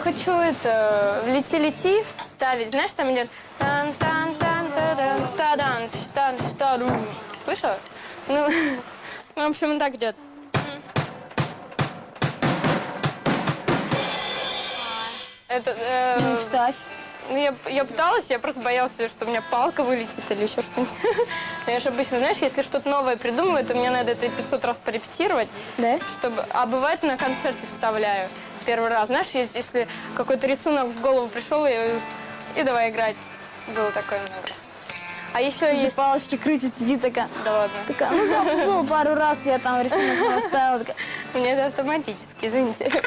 Я хочу это лети-лети ставить. Знаешь, там идет тан тан тан тадан тадан штан штаду. Слышала? Ну, ну, в общем, он так идет. Это, э, Ну, ставь. ну, я, я пыталась, я просто боялась, что у меня палка вылетит или еще что-нибудь. Но Я же обычно, знаешь, если что-то новое придумываю, то мне надо это 500 раз порепетировать. Да? Чтобы... А бывает на концерте вставляю первый раз. Знаешь, если- какой-то рисунок в голову пришел, и, и давай играть. Было такое много раз. А еще Из есть... палочки крутит, сидит такая. Да ладно. Такая, ну, да, было пару раз я там рисунок поставила. Такая, У меня это автоматически, извините.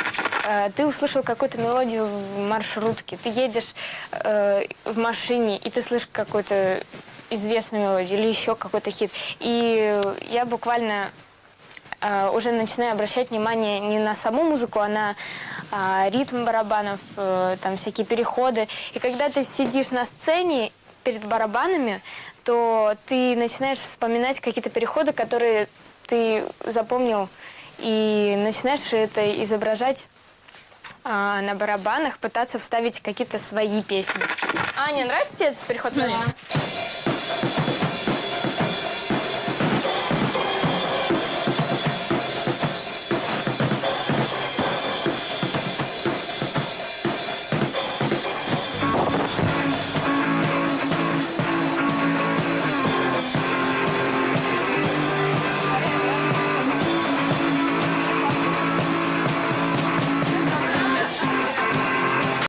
Э, Ты услышал какую-то мелодию в маршрутке, ты едешь э, в машине, и ты слышишь какую-то известную мелодию или еще какой-то хит. И я буквально э, уже начинаю обращать внимание не на саму музыку, а на а, ритм барабанов, э, там всякие переходы. И когда ты сидишь на сцене перед барабанами, то ты начинаешь вспоминать какие-то переходы, которые ты запомнил, и начинаешь это изображать а, на барабанах, пытаться вставить какие-то свои песни. Аня, нравится тебе этот переход времени?